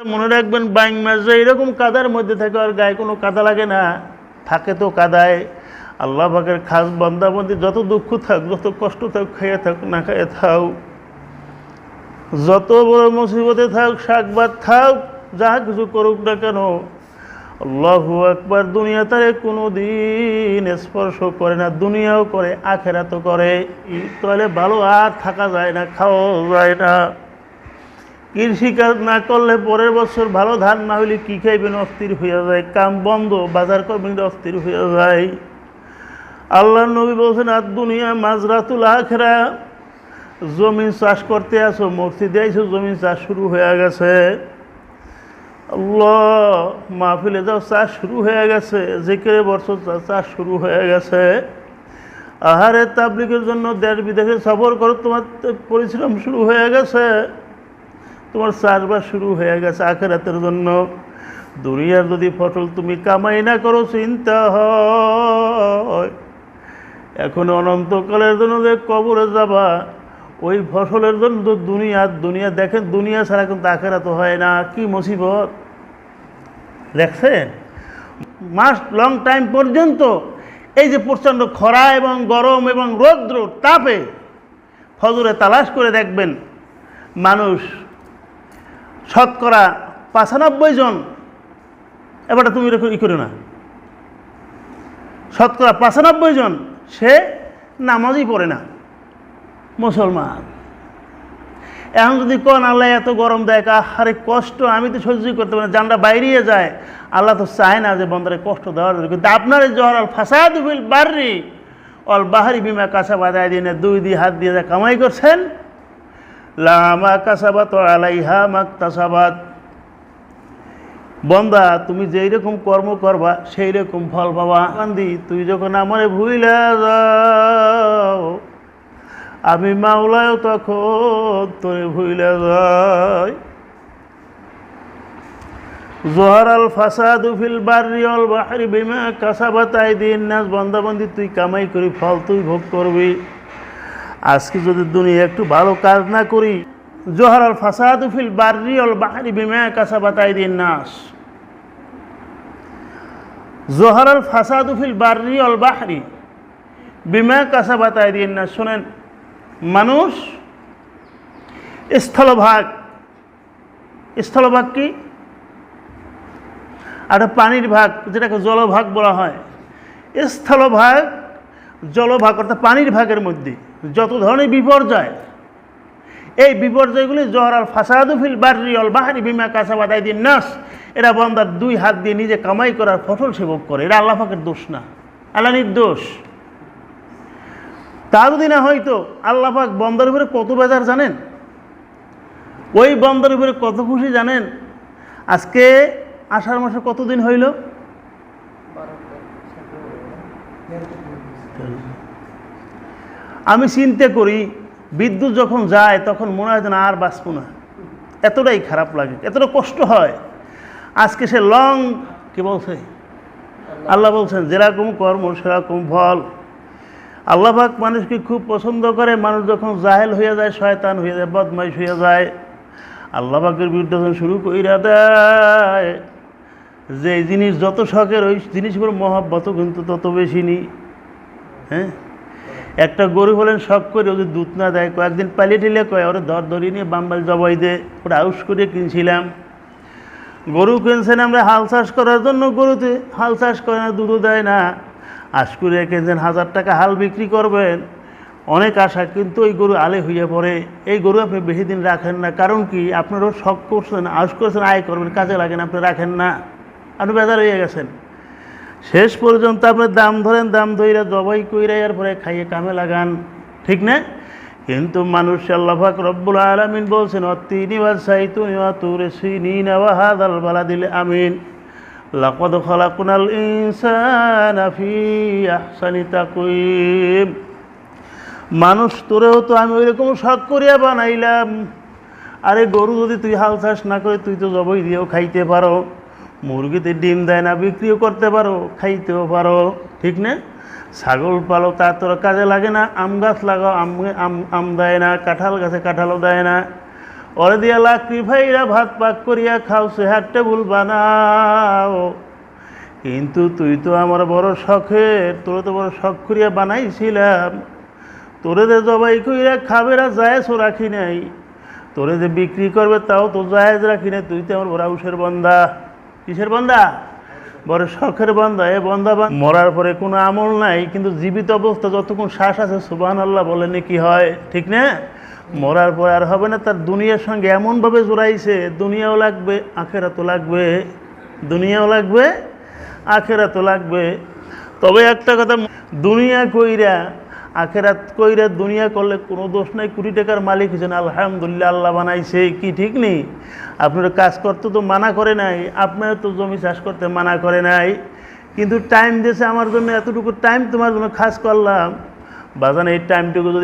মনে রাখবেন, বাইং মাছ এরকম কাদার মধ্যে থাকে, আর গায়ে কোনো কাদা লাগে না। থাকে তো কাদায়। আল্লাহ পাকের খাস বন্দাবন্দি যত দুঃখ থাক, যত কষ্ট থাক, খাইয়ে থাক, না খাইয়ে থাক। যত বড় মুসিবতে থাক শাকবাদ থাক যা কিছু করুক না কেন, আল্লাহ একবার দুনিয়া তারে কোনো দিন স্পর্শ করে না, দুনিয়াও করে, আখেরাতও করে। ই তাহলে ভালো আর থাকা যায় না খাওয়া যায় না। কৃষিকাজ না করলে পরের বছর ভালো ধান না হইলে কী খাইবেন? অস্থির হইয়া যায়। কাম বন্ধ, বাজার করবেন অস্থির হইয়া যায়। আল্লাহ নবী বলছেন, আর দুনিয়া মাজরাতুল আখরা, জমিন চাষ করতে আসো, মসজিদে আইসো, জমিন চাষ শুরু হয়ে গেছে। মাহফিলে যাও, চাষ শুরু হয়ে গেছে। যেকেরে বছর চাষ শুরু হয়ে গেছে। আহারে তাবলিকের জন্য দেশ বিদেশে সফর করো, তোমার পরিশ্রম শুরু হয়ে গেছে। তোমার চাষবাস শুরু হয়ে গেছে আখেরাতের জন্য। দুনিয়ার যদি ফসল তুমি কামাই না করো, চিন্তা হয়। এখন অনন্তকালের জন্য যে কবরে যাবা, ওই ফসলের জন্য তো দুনিয়া দুনিয়া দেখেন, দুনিয়া ছাড়া কিন্তু আখেরা তো হয় না। কি মুসিবত? দেখছেন? মাস লং টাইম পর্যন্ত এই যে প্রচণ্ড খরা এবং গরম এবং রৌদ্র তাপে ফজরে তালাশ করে দেখবেন, মানুষ শতকরা পঁচানব্বই জন, এবারটা তুমি ই করো না। শতকরা পঁচানব্বই জন, সে নামাজই পড়ে না, মুসলমান। এখন যদি কোন, আল্লাহ এত গরম দেয় আরে কষ্ট, আমি তো সহ্য করতে পারি জানটা বাইরিয়ে যায়, আল্লাহ তো চায় না যে বন্দরে কষ্ট দেওয়ার কিন্তু আপনার এই জহর আল ফাসাদ বিল অল বাহারি বিমা কাঁচা বাদায় দিয়ে দুই দিয়ে হাত দিয়ে যা কামাই করছেন লামা কাসাবাত আলাইহা মাক্তাসাবাত। বন্দা, তুমি যেই রকম কর্ম করবা, সেই রকম ফল পাবা। কান্দি তুই যখন আমারে ভুইলা যাও, আমি মাওলায় তখন তোরে ভুইলা যাই। জোহার আল ফাসাদু ফিল বার্রি অল বাহারি বিমা কাসাবাত আইদিন নাস। বন্দাবন্দি, তুই কামাই করি, ফল তুই ভোগ করবি। আজকে যদি দুনিয়া একটু ভালো কাজ না করি, জোহার আল ফাসাদু ফিল বার্রি অল বাহারি বিমা কাসাবাত আইদিন নাস। জোহার আল ফাসাদু ফিল বার্রি অল বাহারি বিমা কাসাবাত আইদিন নাস। শোনেন, মানুষ স্থলভাগ। স্থলভাগ কি? আর পানির ভাগ, যেটাকে জলভাগ বলা হয়। স্থলভাগ জলভাগ, অর্থাৎ পানির ভাগের মধ্যে যত ধরনের বিপর্যয়, এই বিপর্যয়গুলি জহরাল ফাসাদুফিল বার্রি অল বাহারি বিমা কাসাবাদাই দিন নাস। এরা বন্দার দুই হাত দিয়ে নিজে কামাই করার ফসল সেবক করে। এরা আল্লাহ পাকের দোষ না, আল্লাহ নির্দোষ। তা যদি না হয়তো আল্লাহ পাক বন্দর উপরে কত বেজার জানেন? ওই বন্দর উপরে কত খুশি জানেন? আজকে আষাঢ় মাসে কতদিন হইল? আমি চিন্তা করি, বিদ্যুৎ যখন যায়, তখন মনে হয় যেন আর বাঁচব না। এতটাই খারাপ লাগে, এতটা কষ্ট হয়। আজকে সে লং, কি বলছে? আল্লাহ বলছেন, যেরকম কর্ম, সেরকম ফল। আল্লাহাক মানুষকে খুব পছন্দ করে, মানুষ যখন জাহেল হয়ে যায়, শয়তান হয়ে যায়, বদমাইশ হয়ে যায়। আল্লাহাকের বিরুদ্ধে শুরু কইরা দেয় যে এই জিনিস যত শখের, ওই জিনিসগুলোর মহাব্বত কিন্তু তত বেশি নি হ্যাঁ? একটা গরু হলেন শখ করে ওদের দুধ না দেয়, কয়েকদিন পালিয়ে টিলে কয়, ওরা দর ধরিয়ে নিয়ে বাম্বাল জবাই দে ওরা আউস করে কিনছিলাম। গরু কিনছেন আমরা হাল চাষ করার জন্য গরুতে, হাল চাষ করে না, দুধও দেয় না। আশ করে কিনছেন, হাজার টাকা হাল বিক্রি করবেন। অনেক আশা, কিন্তু ওই গরু আলে হইয়া পড়ে। এই গরু আপনি বেশি দিন রাখেন না, কারণ কি? আপনারও শখ করছেন আউস করছেন, আয় করবেন, কাজে লাগেন আপনি রাখেন না। আপনি বেজার হয়ে গেছেন। শেষ পর্যন্ত আপনি দাম ধরেন, দাম ধইরা জবাই কইরা এরপরে খাইয়ে কামে লাগান, ঠিক না? কিন্তু মানুষ আল্লাহাক রব্বুল আলমিন বলছেন অতিনি বা সাইতু নিওয়া তুরে সিনি নেওয়া হাদাল বালা দিলে আমিন। লাকদ খলাকুনাল ইনসান ফি আহসানি তাকুইম মানুষ তোরেও তো আমি ওইরকম শখ করিয়া বানাইলাম। আরে গরু যদি তুই হাল চাষ না করে, তুই তো জবই দিয়েও খাইতে পারো। মুরগিতে ডিম দেয় না, বিক্রিও করতে পারো, খাইতেও পারো, ঠিক না? ছাগল পালো তার তোর কাজে লাগে না, আম গাছ লাগাও, আম আম আম দেয় না, কাঁঠাল গাছে কাঁঠালও দেয় না। ওরে দিয়া লাকড়ি ভাইরা ভাত পাক করিয়া খাও, সে সেহার টেবুল বানাও। কিন্তু তুই তো আমার বড় শখের, তোরে তো বড় শখ করিয়া বানাইছিলাম। তোরে যে জবাই কইরা খাবেরা জায়েজ রাখি নাই। তোরে যে বিক্রি করবে তাও তো জায়েজ রাখি নাই, তুই তো আমার বড় আউসের বন্দা কিসের বন্দা বড় শখের বন্দা এ বন্দা বা- মরার পরে কোনো আমল নাই, কিন্তু জীবিত অবস্থা যতক্ষণ শ্বাস আছে সুবাহ আল্লাহ বলেনি কি হয়, ঠিক না? মরার পরে আর হবে না, তার দুনিয়ার সঙ্গে এমনভাবে জোড়াইছে, দুনিয়াও লাগবে, আখেরাতও লাগবে, দুনিয়াও লাগবে, আখেরাতও লাগবে। তবে একটা কথা, দুনিয়া কইরা আখেরাত কইরা দুনিয়া করলে কোনো দোষ নাই। কোটি টাকার মালিক হয়েছেন আলহামদুলিল্লাহ আল্লাহ বানাইছে, কি ঠিক নেই? আপনার কাজ করতে তো মানা করে নাই, আপনার তো জমি চাষ করতে মানা করে নাই। কিন্তু টাইম দিয়েছে আমার জন্য, এতটুকু টাইম তোমার জন্য, খাস করলাম। বাজানে, এই টাইমটুকু যদি